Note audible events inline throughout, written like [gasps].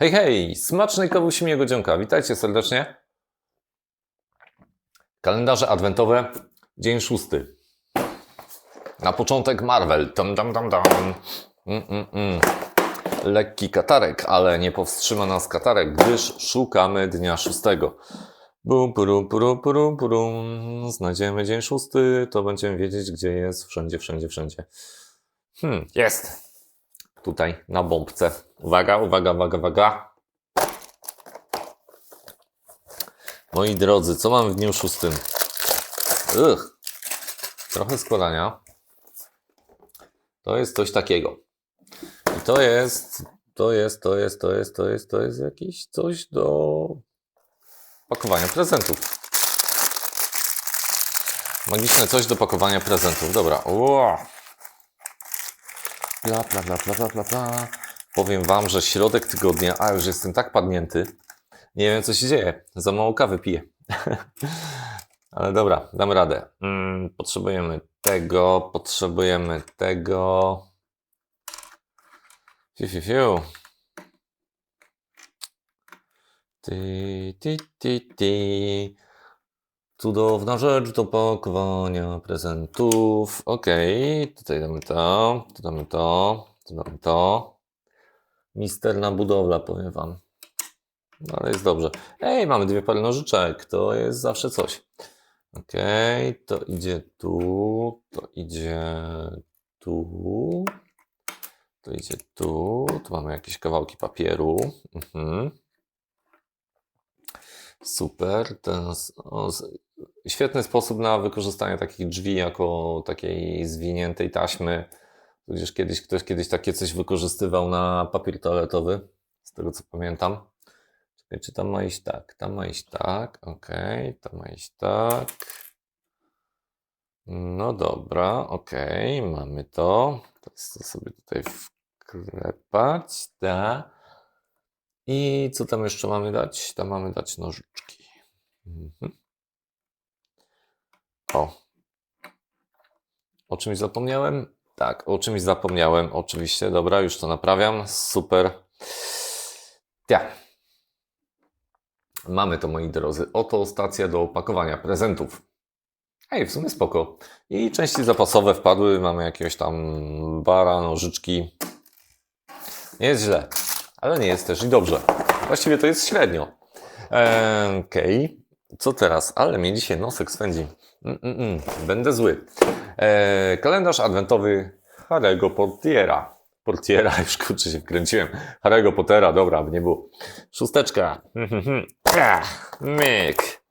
Hej, hej! Smacznej kawusi miłego dzionka. Witajcie serdecznie. Kalendarze adwentowe, dzień szósty. Na początek Marvel. Tam, tam, tam, tam. Mm, mm, mm. Lekki katarek, ale nie powstrzyma nas katarek, gdyż szukamy dnia szóstego. Bum, purum, purum, purum, purum. Znajdziemy dzień szósty, to będziemy wiedzieć, gdzie jest. Wszędzie, wszędzie, wszędzie. Hmm, jest. Tutaj na bombce. Uwaga, uwaga, uwaga, uwaga. Moi drodzy, co mamy w dniu szóstym? Ugh. Trochę składania. To jest coś takiego. I to jest, to jest, to jest, to jest, to jest, to jest jakieś coś do pakowania prezentów. Magiczne coś do pakowania prezentów. Dobra. Bla, bla, bla, bla, bla, bla, bla. Powiem Wam, że środek tygodnia, a już jestem tak padnięty. Nie wiem, co się dzieje. Za mało kawy piję. [laughs] Ale dobra, dam radę. Mm, potrzebujemy tego, potrzebujemy tego. Fiu, fiu, fiu. Ty, ty, ty, ty. Cudowna rzecz do pakowania prezentów. Okej, tutaj damy to, tu damy to, tu damy to. Misterna budowla, powiem Wam. No ale jest dobrze. Ej, mamy dwie pary nożyczek, to jest zawsze coś. Okej, to idzie tu, to idzie tu, to idzie tu, tu mamy jakieś kawałki papieru. Mhm. Super, ten, o, świetny sposób na wykorzystanie takich drzwi jako takiej zwiniętej taśmy. Tudzież kiedyś ktoś kiedyś takie coś wykorzystywał na papier toaletowy, z tego co pamiętam. Czekaj, czy tam ma iść tak? Tam ma iść tak, okej, tam ma iść tak. No dobra, okej, mamy to. To sobie tutaj wklepać, tak. I co tam jeszcze mamy dać? Tam mamy dać nożyczki. Mhm. O. O czymś zapomniałem? Tak, o czymś zapomniałem, oczywiście. Dobra, już to naprawiam. Super. Ja. Mamy to, moi drodzy. Oto stacja do opakowania prezentów. Ej, w sumie spoko. I części zapasowe wpadły. Mamy jakiegoś tam bara, nożyczki. Nie jest źle, ale nie jest też i dobrze. Właściwie to jest średnio. Eee, Okej, co teraz? Ale mnie dzisiaj nosek swędzi. Mm, mm, mm. Będę zły. Eee, kalendarz adwentowy Harry'ego Portiera. Portiera, [laughs] już kurczę się wkręciłem. Harry'ego Pottera, dobra, by nie było. Szósteczka. Mhm. Ach, Myk.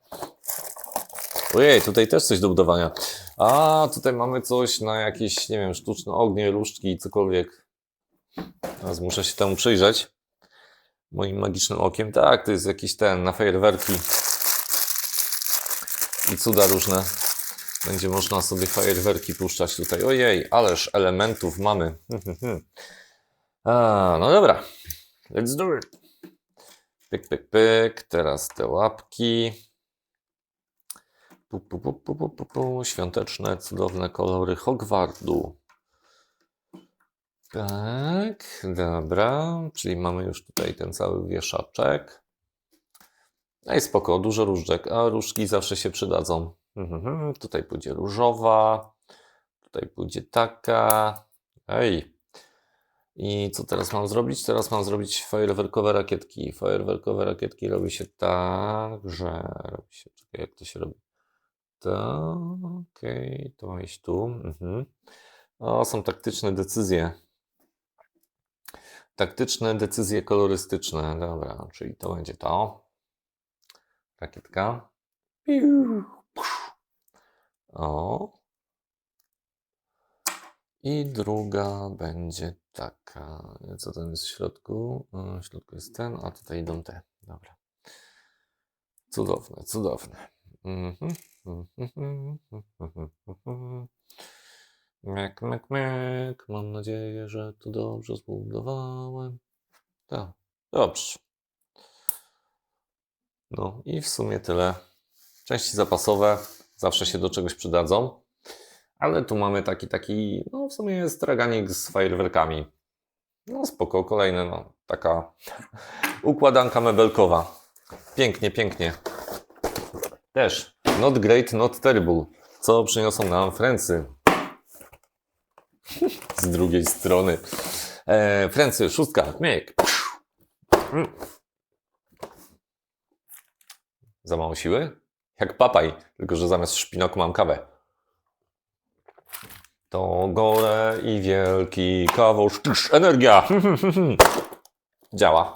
Ojej, tutaj też coś do budowania. A, tutaj mamy coś na jakieś, nie wiem, sztuczne ognie, różdżki, cokolwiek. Teraz muszę się temu przyjrzeć. Moim magicznym okiem. Tak, to jest jakiś ten, na fajerwerki. I cuda różne. Będzie można sobie fajerwerki puszczać tutaj. Ojej, ależ elementów mamy. [laughs] A, no dobra. Let's do it. Pyk, pyk, pyk. Teraz te łapki. Pu, pu, pu, pu, pu, pu, pu. Świąteczne, cudowne kolory Hogwartu. Tak, dobra. Czyli mamy już tutaj ten cały wieszaczek. No i spoko, dużo różdżek, a różdżki zawsze się przydadzą. Mhm, Tutaj pójdzie różowa, tutaj pójdzie taka. Ej. I co teraz mam zrobić? Teraz mam zrobić fajerwerkowe rakietki. Fajerwerkowe rakietki robi się tak, że robi się, czekaj, jak to się robi? Tak, okej, to ma iść tu. Mhm. O, są taktyczne decyzje. Taktyczne decyzje kolorystyczne. Dobra, czyli to będzie to. Rakietka. O. I druga będzie taka. Co tam jest w środku? W środku jest ten, a tutaj idą te. Dobra. Cudowne, cudowne. Mhm, mhm, mhm. Mek, mek, mek. Mam nadzieję, że to dobrze zbudowałem. Tak, dobrze. No i w sumie tyle. Części zapasowe zawsze się do czegoś przydadzą. Ale tu mamy taki, taki, no w sumie straganik z fajerwerkami. No spoko, kolejne, no, taka [laughs] układanka mebelkowa. Pięknie, pięknie. Też, not great, not terrible. Co przyniosą nam Francy? Z drugiej strony. E, Francy, szóstka, myk. Mm. Za mało siły? Jak papaj, tylko że zamiast szpinaku mam kawę. To gore i wielki kawał sztysz, energia. [laughs] Działa.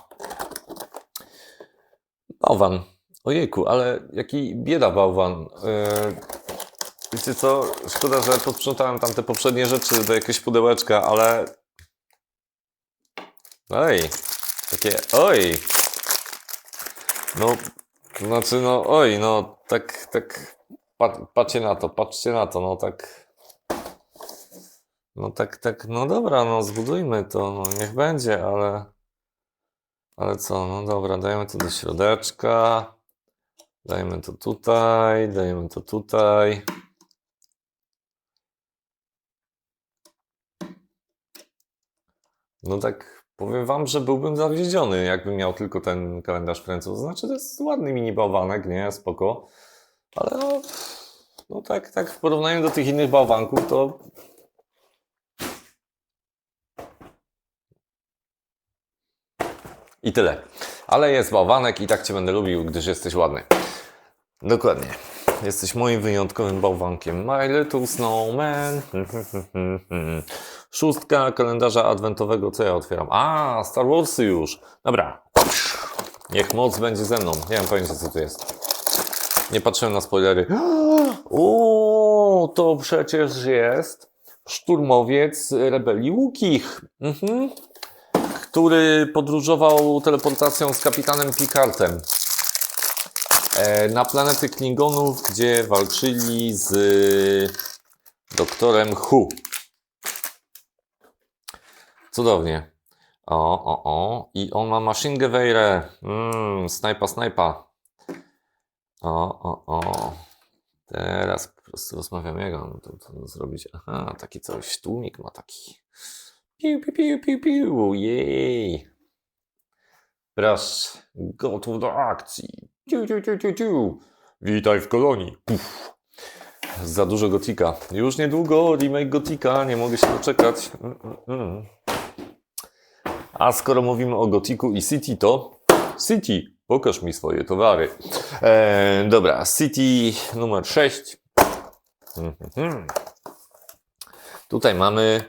Bałwan. Ojejku, ale jaki bieda bałwan. Yy, wiecie co, szkoda, że posprzątałem tam te poprzednie rzeczy do jakiegoś pudełeczka, ale... Oj, takie oj. No, znaczy no oj, no tak, tak, pat, patrzcie na to, patrzcie na to, no tak... No tak, tak, no dobra, no zbudujmy to, no niech będzie, ale... Ale co, no dobra, dajemy to do środeczka. Dajemy to tutaj, dajemy to tutaj. No tak, powiem wam, że byłbym zawiedziony, jakbym miał tylko ten kalendarz Francuz. Znaczy, to jest ładny mini bałwanek, nie? Spoko. Ale no, no tak, tak w porównaniu do tych innych bałwanków, to I tyle. Ale jest bałwanek i tak Cię będę lubił, gdyż jesteś ładny. Dokładnie. Jesteś moim wyjątkowym bałwankiem. My little snowman. [laughs] Szóstka kalendarza adwentowego. Co ja otwieram? A, Star Warsy już. Dobra. Niech moc będzie ze mną. Nie mam pojęcia, co tu jest. Nie patrzyłem na spoilery. [gasps] O, to przecież jest szturmowiec rebelii Łukich. Mhm który podróżował teleportacją z kapitanem Picardem e, na planety Klingonów, gdzie walczyli z doktorem Hu. Cudownie. O, o, o. I on ma machine geweire. Mmm, snajpa, snajpa. O, o, o. Teraz po prostu rozmawiam jak on to, to zrobić. Aha, taki coś, tłumik ma taki. Piu, piu, piu, piu, piu, jej. Proszę, gotów do akcji. Ciu, ciu, ciu, ciu, ciu. Witaj w kolonii. Puf. Za dużo gotika. Już niedługo remake gotika, nie mogę się doczekać. Mm, mm, mm. A skoro mówimy o gotiku i City, to City, pokaż mi swoje towary. E, dobra, City numer 6. Mhm. Tutaj mamy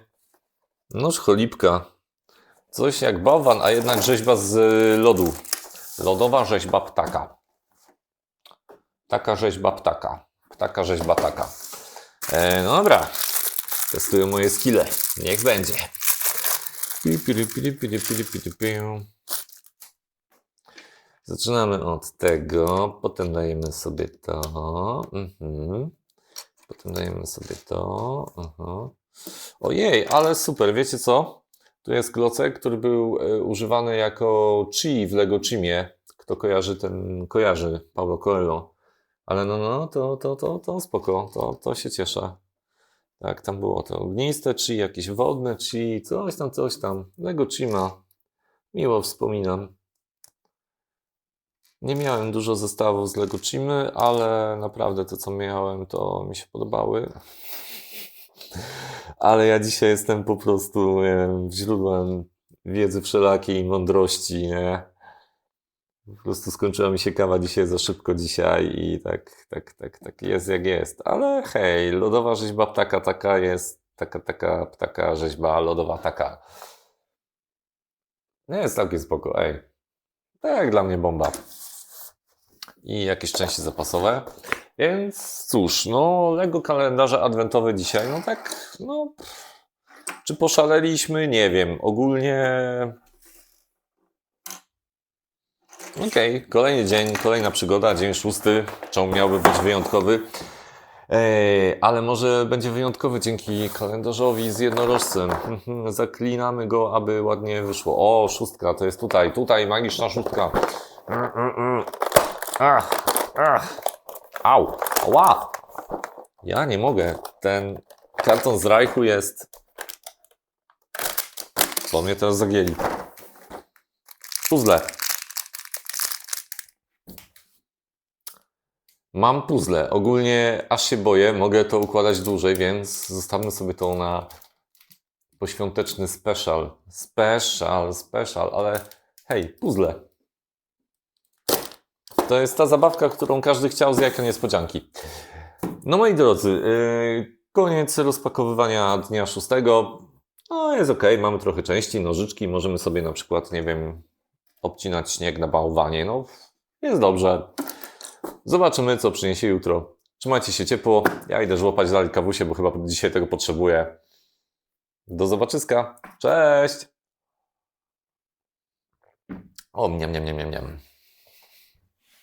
Nóż cholipka. Coś jak bałwan, a jednak rzeźba z lodu. Lodowa rzeźba ptaka. Taka rzeźba ptaka. Ptaka rzeźba taka. E, no dobra. Testuję moje skille. Niech będzie. Zaczynamy od tego, potem dajemy sobie to. Mhm. Potem dajemy sobie to. Ojej, ale super, wiecie co? Tu jest klocek, który był e, używany jako chi w Lego Chimie. Kto kojarzy, ten kojarzy Paulo Coelho. Ale no, no, to, to, to, to spoko, to, to się cieszę. Tak, tam było to ogniste chi, jakieś wodne chi, coś tam, coś tam. Lego Chima. Miło wspominam. Nie miałem dużo zestawów z Lego Chimy, ale naprawdę to, co miałem, to mi się podobały. [laughs] Ale ja dzisiaj jestem po prostu nie wiem, źródłem wiedzy wszelakiej mądrości, nie? Po prostu skończyła mi się kawa dzisiaj za szybko dzisiaj i tak, tak, tak, tak jest jak jest. Ale hej, lodowa rzeźba ptaka taka jest, taka, taka ptaka rzeźba lodowa taka. Nie jest całkiem spoko, ej. Tak, dla mnie bomba. I jakieś części zapasowe. Więc cóż, no Lego kalendarze adwentowe dzisiaj, no tak, no czy poszaleliśmy? Nie wiem. Ogólnie Okej, okay. kolejny dzień, kolejna przygoda, dzień szósty, czemu miałby być wyjątkowy. Ale może będzie wyjątkowy dzięki kalendarzowi z jednorożcem. [laughs] Zaklinamy go, aby ładnie wyszło. O, szóstka, to jest tutaj, tutaj, magiczna szóstka. Ach, ach. Au, ła! Ja nie mogę. Ten karton z Rajchu jest Co mnie teraz zagięli? Puzzle. Mam puzzle. Ogólnie aż się boję, mogę to układać dłużej, więc zostawmy sobie to na poświąteczny special. Special, special, ale hej, puzzle. To jest ta zabawka, którą każdy chciał z jaka niespodzianki. No moi drodzy, yy, koniec rozpakowywania dnia szóstego. No jest ok, mamy trochę części, nożyczki, możemy sobie na przykład, nie wiem, obcinać śnieg na bałwanie. No jest dobrze. Zobaczymy, co przyniesie jutro. Trzymajcie się ciepło. Ja idę żłopać dalej kawusie, bo chyba dzisiaj tego potrzebuję. Do zobaczyska. Cześć! O, miam, miam, miam, miam.